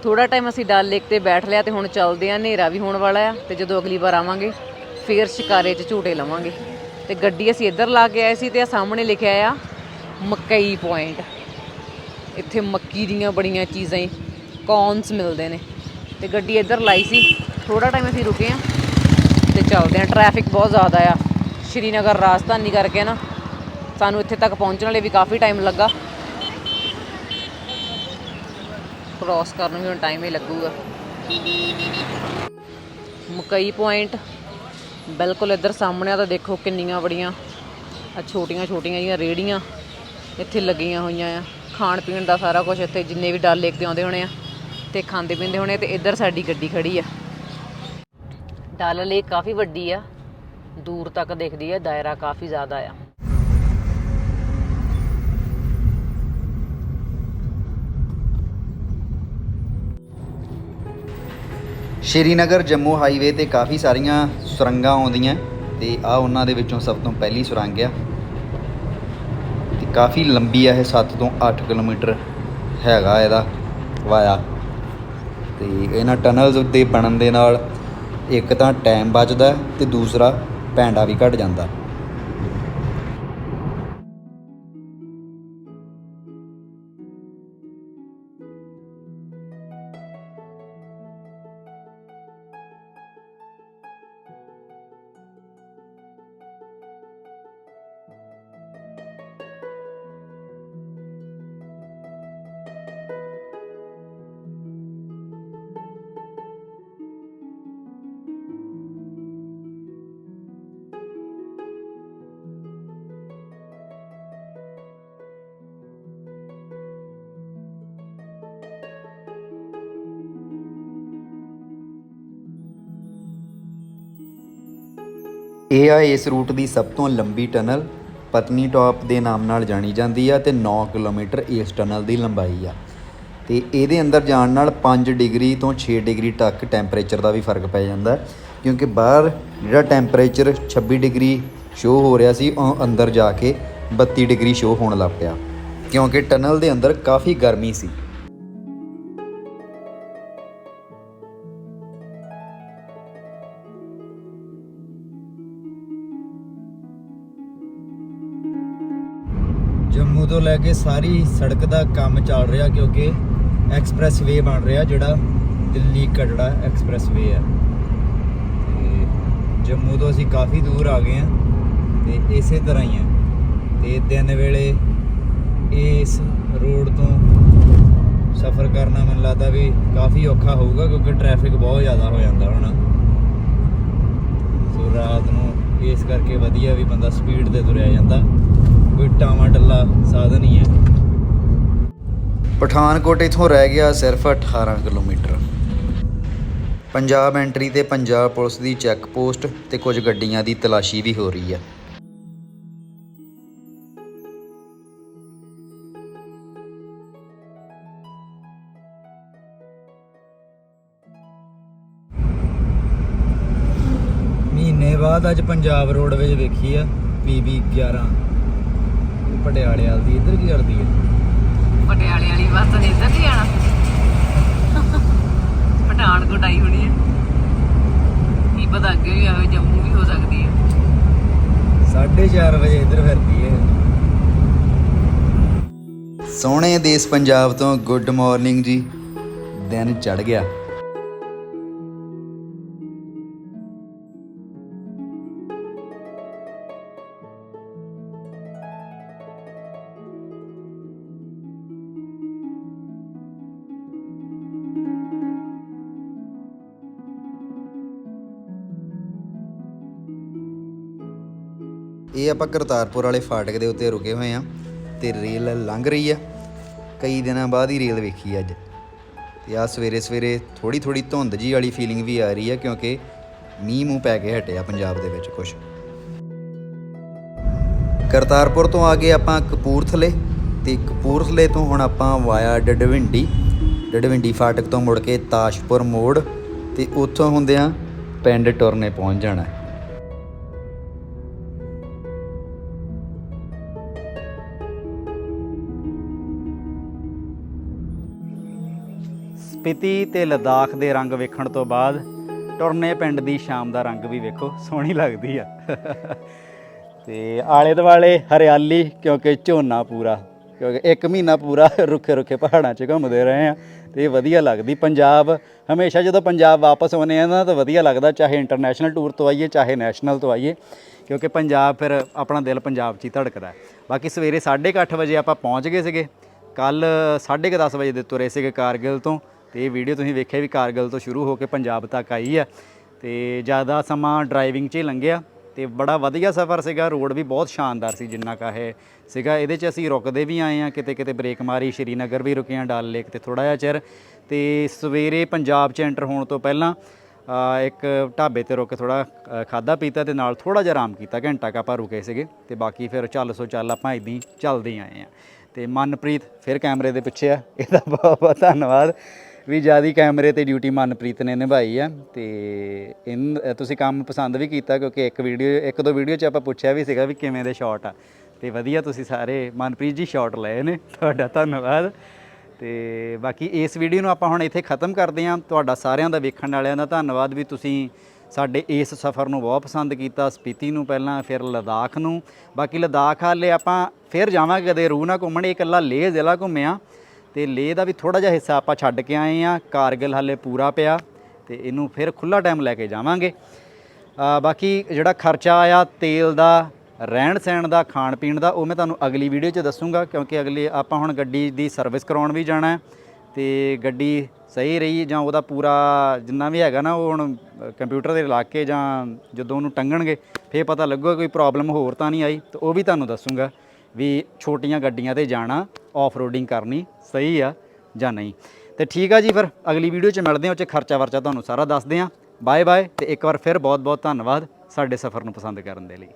ਥੋੜਾ ਟਾਈਮ ਅਸੀਂ ਡਲ ਲੇਕ ਤੇ ਬੈਠ ਲਿਆ ਤੇ ਹੁਣ ਚੱਲਦੇ ਆ ਹਨੇਰਾ ਵੀ ਹੋਣ ਵਾਲਾ ਆ ਤੇ ਜਦੋਂ ਅਗਲੀ ਵਾਰ ਆਵਾਂਗੇ, ਫੇਰ ਸ਼ਿਕਾਰੇ 'ਚ ਝੂਟੇ ਲਵਾਂਗੇ। ਤੇ ਗੱਡੀ ਅਸੀਂ ਇੱਧਰ ਲਾ ਕੇ ਆਏ ਸੀ ਤੇ ਆ ਸਾਹਮਣੇ ਲਿਖਿਆ ਆ, ਮਕਈ ਪੁਆਇੰਟ ਇੱਥੇ ਮੱਕੀ ਦੀਆਂ ਬੜੀਆਂ ਚੀਜ਼ਾਂ ਹੀ ਕੌਨਸ ਮਿਲਦੇ ਨੇ। ਤੇ ਗੱਡੀ ਇੱਧਰ ਲਾਈ ਸੀ ਥੋੜਾ ਟਾਈਮ ਅਸੀਂ ਰੁਕੇ ਆ ਤੇ ਚੱਲਦੇ ਆ ਟ੍ਰੈਫਿਕ ਬਹੁਤ ਜ਼ਿਆਦਾ ਆ। ਸ਼੍ਰੀਨਗਰ ਰਾਜਧਾਨੀ ਕਰਕੇ ਨਾ, ਸਾਨੂੰ ਇੱਥੇ ਤੱਕ ਪਹੁੰਚਣ ਲਈ ਵੀ ਕਾਫੀ ਟਾਈਮ ਲੱਗਾ। ਕ੍ਰਾਸ ਕਰਨ ਨੂੰ ਵੀ ਹੁਣ ਟਾਈਮ ਹੀ ਲੱਗੂਗਾ। ਮਕਈ ਪੁਆਇੰਟ ਬਿਲਕੁਲ ਇੱਧਰ ਸਾਹਮਣੇ ਆ ਤਾਂ ਦੇਖੋ ਕਿੰਨੀਆਂ ਬੜੀਆਂ ਆ ਛੋਟੀਆਂ ਛੋਟੀਆਂ ਜਿਹੀਆਂ ਰੇੜੀਆਂ ਇੱਥੇ ਲੱਗੀਆਂ ਹੋਈਆਂ ਆ। ਖਾਣ ਪੀਣ ਦਾ ਸਾਰਾ ਕੁਝ ਇੱਥੇ ਜਿੰਨੇ ਵੀ ਡਲ ਲੇਕ ਤੇ ਆਉਂਦੇ ਹੋਣੇ ਆ ਤੇ ਖਾਂਦੇ ਪੀਂਦੇ ਹੋਣੇ ਤੇ ਇੱਧਰ ਸਾਡੀ ਗੱਡੀ ਖੜੀ ਆ। ਡਲ ਲੇਕ ਕਾਫੀ ਵੱਡੀ ਆ, ਦੂਰ ਤੱਕ ਦਿਖਦੀ ਆ, ਦਾਇਰਾ ਕਾਫੀ ਜ਼ਿਆਦਾ ਆ।
ਸ਼੍ਰੀਨਗਰ ਜੰਮੂ ਹਾਈਵੇ ਤੇ ਕਾਫੀ ਸਾਰੀਆਂ ਸੁਰੰਗਾਂ ਆਉਂਦੀਆਂ ਤੇ ਆ ਉਹਨਾਂ ਦੇ ਵਿੱਚੋਂ ਸਭ ਤੋਂ ਪਹਿਲੀ ਸੁਰੰਗ ਆ। ਤੇ ਕਾਫੀ ਲੰਬੀ ਆ ਇਹ 7 ਤੋਂ 8 ਕਿਲੋਮੀਟਰ ਹੈਗਾ ਇਹਦਾ ਵਾਇਆ। ਤੇ ਇਹਨਾਂ ਟਨਲਸ ਦੇ ਬਣਨ ਦੇ ਨਾਲ ਇੱਕ ਤਾਂ ਟਾਈਮ ਬਚਦਾ ਤੇ ਦੂਸਰਾ ਪੈਂਡਾ ਵੀ ਘਟ ਜਾਂਦਾ। ਇਹ ਆ ਇਸ ਰੂਟ ਦੀ ਸਭ ਤੋਂ ਲੰਬੀ ਟਨਲ ਪਤਨੀ ਟਾਪ ਦੇ ਨਾਮ ਨਾਲ ਜਾਣੀ ਜਾਂਦੀ ਆ ਤੇ 9 ਕਿਲੋਮੀਟਰ ਇਸ ਟਨਲ ਦੀ ਲੰਬਾਈ ਆ। ਤੇ ਇਹਦੇ ਅੰਦਰ ਜਾਣ ਨਾਲ 5 ਡਿਗਰੀ ਤੋਂ 6 ਡਿਗਰੀ ਤੱਕ ਟੈਂਪਰੇਚਰ ਦਾ ਵੀ ਫ਼ਰਕ ਪੈ ਜਾਂਦਾ ਕਿਉਂਕਿ ਬਾਹਰ ਜਿਹੜਾ ਟੈਂਪਰੇਚਰ 26 ਡਿਗਰੀ ਸ਼ੋ ਹੋ ਰਿਹਾ ਸੀ, ਉਹ ਅੰਦਰ ਜਾ ਕੇ 32 ਡਿਗਰੀ ਸ਼ੋ ਹੋਣ ਲੱਗ ਪਿਆ। ਕਿਉਂਕਿ ਟਨਲ ਦੇ ਅੰਦਰ ਕਾਫੀ ਗਰਮੀ ਸੀ। ਜੰਮੂ ਸਾਰੀ ਸੜਕ ਦਾ ਕੰਮ ਚੱਲ ਰਿਹਾ ਕਿਉਂਕਿ ਐਕਸਪ੍ਰੈਸ ਵੇ ਬਣ ਰਿਹਾ ਜਿਹੜਾ ਦਿੱਲੀ ਕਟੜਾ ਐਕਸਪ੍ਰੈਸ ਵੇ ਹੈ। ਤੇ ਜੰਮੂ ਤੋਂ ਅਸੀਂ ਕਾਫੀ ਦੂਰ ਆ ਗਏ ਹਾਂ ਤੇ ਇਸੇ ਤਰ੍ਹਾਂ ਹੀ ਹੈ। ਤੇ ਦਿਨ ਵੇਲੇ ਇਸ ਰੋਡ ਤੋਂ ਸਫ਼ਰ ਕਰਨਾ ਮੈਨੂੰ ਲੱਗਦਾ ਵੀ ਕਾਫੀ ਔਖਾ ਹੋਊਗਾ ਕਿਉਂਕਿ ਟ੍ਰੈਫਿਕ ਬਹੁਤ ਜ਼ਿਆਦਾ ਹੋ ਜਾਂਦਾ ਹੁਣ। ਸੋ ਰਾਤ ਨੂੰ ਇਸ ਕਰਕੇ ਵਧੀਆ ਵੀ ਬੰਦਾ ਸਪੀਡ ਤੇ ਤੁਰਿਆ ਜਾਂਦਾ। ਕੋਈ ਟਾਵਾਂ ਟੱਲਾ ਸਾਧਨ ਹੀ ਹੈ। ਪਠਾਨਕੋਟ ਇਥੋਂ ਰਹਿ ਗਿਆ ਸਿਰਫ 18 ਕਿਲੋਮੀਟਰ। ਪੰਜਾਬ ਐਂਟਰੀ ਤੇ ਪੰਜਾਬ ਪੁਲਿਸ ਦੀ ਚੈੱਕ ਪੋਸਟ ਤੇ ਕੁਝ ਗੱਡੀਆਂ ਦੀ ਤਲਾਸ਼ੀ ਵੀ ਹੋ ਰਹੀ ਹੈ। ਪੰਜਾਬ ਰੋਡਵੇਜ ਵੇਖੀ ਆ PB 11 ਪਟਿਆਲੇ ਵਾਲ ਦੀ ਇੱਧਰ ਕੀ ਕਰਦੀ ਹੈ
ਪਟਿਆਲੇ ਵਾਲੀ ਬੱਸ ਨੇ ਇੱਧਰ ਨਹੀਂ ਆਣਾ ਪਠਾਨਕੋਟ ਆਈ ਹੋਣੀ ਹੈ ਕੀ ਪਤਾ ਅੱਗੇ ਵੀ ਆਵੇ ਜੰਮੂ ਵੀ ਹੋ ਸਕਦੀ ਹੈ
4:30 ਵਜੇ ਇੱਧਰ ਫਿਰਦੀ ਹੈ ਸੋਹਣੇ ਦੇਸ਼ ਪੰਜਾਬ ਤੋਂ ਗੁੱਡ ਮਾਰਨਿੰਗ ਜੀ। ਦਿਨ ਚੜ ਗਿਆ। ਇਹ ਆਪਾਂ ਕਰਤਾਰਪੁਰ ਵਾਲੇ ਫਾਟਕ ਦੇ ਉੱਤੇ ਰੁਕੇ ਹੋਏ ਆ ਤੇ ਰੇਲ ਲੰਘ ਰਹੀ ਆ। ਕਈ ਦਿਨਾਂ ਬਾਅਦ ਹੀ ਰੇਲ ਵੇਖੀ ਅੱਜ। ਤੇ ਆ ਸਵੇਰੇ ਸਵੇਰੇ ਥੋੜੀ ਥੋੜੀ ਧੁੰਦ ਜੀ ਵਾਲੀ ਫੀਲਿੰਗ ਵੀ ਆ ਰਹੀ ਆ ਕਿਉਂਕਿ ਮੀਂਹ ਮੂੰਹ ਪੈ ਕੇ ਹਟਿਆ ਪੰਜਾਬ ਦੇ ਵਿੱਚ ਕੁਝ ਕਰਤਾਰਪੁਰ ਤੋਂ ਆ ਗਏ ਆਪਾਂ ਕਪੂਰਥਲੇ ਤੇ ਕਪੂਰਥਲੇ ਤੋਂ ਹੁਣ ਆਪਾਂ ਵਾਇਆ ਡਡਵਿੰਡੀ। ਡਡਵਿੰਡੀ ਫਾਟਕ ਤੋਂ ਮੁੜ ਕੇ ਤਾਸ਼ਪੁਰ ਮੋੜ ਤੇ ਉੱਥੋਂ ਹੁੰਦਿਆਂ ਪਿੰਡ ਟੁਰਨੇ ਪਹੁੰਚ ਜਾਣਾ। ਸਪਿਤੀ ਤੇ ਲਦਾਖ ਦੇ ਰੰਗ ਵੇਖਣ ਤੋਂ ਬਾਅਦ ਟੁਰਨੇ ਪਿੰਡ ਦੀ ਸ਼ਾਮ ਦਾ ਰੰਗ ਵੀ ਵੇਖੋ, ਸੋਹਣੀ ਲੱਗਦੀ ਆ। ਤੇ ਆਲੇ ਦੁਆਲੇ ਹਰਿਆਲੀ, ਕਿਉਂਕਿ ਝੋਨਾ ਪੂਰਾ, ਕਿਉਂਕਿ ਇੱਕ ਮਹੀਨਾ ਪੂਰਾ ਰੁੱਖੇ ਰੁੱਖੇ ਪਹਾੜਾਂ 'ਚ ਘੁੰਮਦੇ ਰਹੇ ਆ, ਤੇ ਇਹ ਵਧੀਆ ਲੱਗਦੀ। ਪੰਜਾਬ, ਹਮੇਸ਼ਾ ਜਦੋਂ ਪੰਜਾਬ ਵਾਪਸ ਆਉਂਦੇ ਆ ਨਾ, ਤਾਂ ਵਧੀਆ ਲੱਗਦਾ, ਚਾਹੇ ਇੰਟਰਨੈਸ਼ਨਲ ਟੂਰ ਤੋਂ ਆਈਏ, ਚਾਹੇ ਨੈਸ਼ਨਲ ਤੋਂ ਆਈਏ, ਕਿਉਂਕਿ ਪੰਜਾਬ ਫਿਰ ਆਪਣਾ ਦਿਲ ਪੰਜਾਬ 'ਚ ਹੀ ਧੜਕਦਾ ਬਾਕੀ ਸਵੇਰੇ 8:30 ਵਜੇ ਆਪਾਂ ਪਹੁੰਚ ਗਏ ਸੀਗੇ। ਕੱਲ 10:30 ਵਜੇ ਦੇ ਤੁਰੇ ਸੀਗੇ ਕਾਰਗਿਲ ਤੋਂ। ਤੇ ਇਹ ਵੀਡੀਓ ਤੁਸੀਂ ਵੇਖਿਆ ਵੀ ਕਾਰਗਿਲ ਤੋਂ ਸ਼ੁਰੂ ਹੋ ਕੇ ਪੰਜਾਬ ਤੱਕ ਆਈ ਆ ਤੇ ਜ਼ਿਆਦਾ ਸਮਾਂ ਡਰਾਈਵਿੰਗ 'ਚ ਹੀ ਲੰਘਿਆ ਤੇ ਬੜਾ ਵਧੀਆ ਸਫ਼ਰ ਸੀਗਾ ਰੋਡ ਵੀ ਬਹੁਤ ਸ਼ਾਨਦਾਰ ਸੀ ਜਿੰਨਾ ਕਾ ਇਹ ਸੀਗਾ। ਇਹਦੇ 'ਚ ਅਸੀਂ ਰੁਕਦੇ ਵੀ ਆਏ ਆ ਕਿਤੇ ਕਿਤੇ ਬ੍ਰੇਕ ਮਾਰੀ, ਸ਼੍ਰੀਨਗਰ ਵੀ ਰੁਕੇ ਆ ਡਲ ਲੇਕ ਤੇ ਥੋੜਾ ਜਿਹਾ ਚਿਰ ਤੇ ਸਵੇਰੇ ਪੰਜਾਬ 'ਚ ਐਂਟਰ ਹੋਣ ਤੋਂ ਪਹਿਲਾਂ ਇੱਕ ਢਾਬੇ ਤੇ ਰੁਕ ਕੇ ਥੋੜਾ ਖਾਦਾ ਪੀਤਾ ਤੇ ਨਾਲ ਥੋੜਾ ਜਿਹਾ ਆਰਾਮ ਕੀਤਾ, ਘੰਟਾ ਕੁ ਆਪਾਂ ਰੁਕੇ ਸੀਗੇ ਤੇ ਬਾਕੀ ਫਿਰ ਚੱਲ ਸੋ ਚੱਲ ਆਪਾਂ ਇਦਾਂ ਹੀ ਚੱਲਦੇ ਹੀ ਆਏ ਆ ਤੇ ਮਨਪ੍ਰੀਤ ਫਿਰ ਕੈਮਰੇ ਦੇ ਪਿੱਛੇ ਆ, ਇਹਦਾ ਬਹੁਤ ਬਹੁਤ ਧੰਨਵਾਦ। ਵੀ ਜਿਆਦੀ ਕੈਮਰੇ ਤੇ ਡਿਊਟੀ ਮਨਪ੍ਰੀਤ ਨੇ ਨਿਭਾਈ ਆ ਤੇ ਇਨ ਤੁਸੀਂ ਕੰਮ ਪਸੰਦ ਵੀ ਕੀਤਾ ਕਿਉਂਕਿ ਇੱਕ ਵੀਡੀਓ ਇੱਕ ਦੋ ਵੀਡੀਓ 'ਚ ਆਪਾਂ ਪੁੱਛਿਆ ਵੀ ਸੀਗਾ ਵੀ ਕਿਵੇਂ ਦੇ ਸ਼ਾਟ ਆ। ਤੇ ਵਧੀਆ ਤੁਸੀਂ ਸਾਰੇ, ਮਨਪ੍ਰੀਤ ਜੀ ਸ਼ਾਟ ਲਏ ਨੇ, ਤੁਹਾਡਾ ਧੰਨਵਾਦ। ਤੇ ਬਾਕੀ ਇਸ ਵੀਡੀਓ ਨੂੰ ਆਪਾਂ ਹੁਣ ਇੱਥੇ ਖਤਮ ਕਰਦੇ ਹਾਂ ਤੁਹਾਡਾ ਸਾਰਿਆਂ ਦਾ ਵੇਖਣ ਵਾਲਿਆਂ ਦਾ ਧੰਨਵਾਦ ਵੀ ਤੁਸੀਂ ਸਾਡੇ ਇਸ ਸਫ਼ਰ ਨੂੰ ਬਹੁਤ ਪਸੰਦ ਕੀਤਾ, ਸਪੀਤੀ ਨੂੰ ਪਹਿਲਾਂ, ਫਿਰ ਲਦਾਖ ਨੂੰ। ਬਾਕੀ ਲਦਾਖ ਹਾਲੇ ਆਪਾਂ ਫਿਰ ਜਾਵਾਂਗੇ ਕਦੇ ਰੂਹ ਨਾ ਘੁੰਮਣ, ਇਹ ਇਕੱਲਾ ਲੇਹ ਜ਼ਿਲ੍ਹਾ ਘੁੰਮਿਆ। ਤੇ ਲੇਹ ਦਾ ਵੀ ਥੋੜਾ ਜਿਹਾ ਹਿੱਸਾ ਆਪਾਂ ਛੱਡ ਕੇ ਆਏ ਆ ਕਾਰਗਿਲ ਹਾਲੇ ਪੂਰਾ ਪਿਆ ਤੇ ਇਹਨੂੰ ਫਿਰ ਖੁੱਲਾ ਟਾਈਮ ਲੈ ਕੇ ਜਾਵਾਂਗੇ। ਬਾਕੀ ਜਿਹੜਾ ਖਰਚਾ ਆਇਆ ਤੇਲ ਦਾ, ਰਹਿਣ ਸਹਿਣ ਦਾ, ਖਾਣ ਪੀਣ ਦਾ, ਉਹ ਮੈਂ ਤੁਹਾਨੂੰ ਅਗਲੀ ਵੀਡੀਓ 'ਚ ਦੱਸੂਗਾ, ਕਿਉਂਕਿ ਅਗਲੀ ਆਪਾਂ ਹੁਣ ਗੱਡੀ ਦੀ ਸਰਵਿਸ ਕਰਾਉਣ ਵੀ ਜਾਣਾ ਹੈ ਤੇ ਗੱਡੀ ਸਹੀ ਰਹੀ ਜਾਂ ਉਹਦਾ ਪੂਰਾ ਜਿੰਨਾ ਵੀ ਹੈਗਾ ਨਾ, ਉਹ ਹੁਣ ਕੰਪਿਊਟਰ ਦੇ ਲਾ ਕੇ ਜਾਂ ਜਦੋਂ ਉਹਨੂੰ ਟੰਗਣਗੇ, ਫੇਰ ਪਤਾ ਲੱਗੂਗਾ ਕੋਈ ਪ੍ਰੋਬਲਮ ਹੋਰ ਤਾਂ ਨਹੀਂ ਆਈ, ਤੇ ਉਹ ਵੀ ਤੁਹਾਨੂੰ ਦੱਸੂਗਾ। ਵੀ ਛੋਟੀਆਂ ਗੱਡੀਆਂ ਤੇ ਜਾਣਾ ਆਫ ਰੋਡਿੰਗ ਕਰਨੀ ਸਹੀ ਆ ਜਾਂ ਨਹੀਂ। ਤੇ ਠੀਕ ਆ ਜੀ ਫਿਰ, ਅਗਲੀ ਵੀਡੀਓ 'ਚ ਮਿਲਦੇ ਹਾਂ, ਉਹ 'ਚ ਖਰਚਾ ਵਰਚਾ ਤੁਹਾਨੂੰ ਸਾਰਾ ਦੱਸਦੇ ਹਾਂ। ਬਾਏ ਬਾਏ ਤੇ ਇੱਕ ਵਾਰ ਫਿਰ ਬਹੁਤ ਬਹੁਤ ਧੰਨਵਾਦ ਸਾਡੇ ਸਫ਼ਰ ਨੂੰ ਪਸੰਦ ਕਰਨ ਦੇ ਲਈ।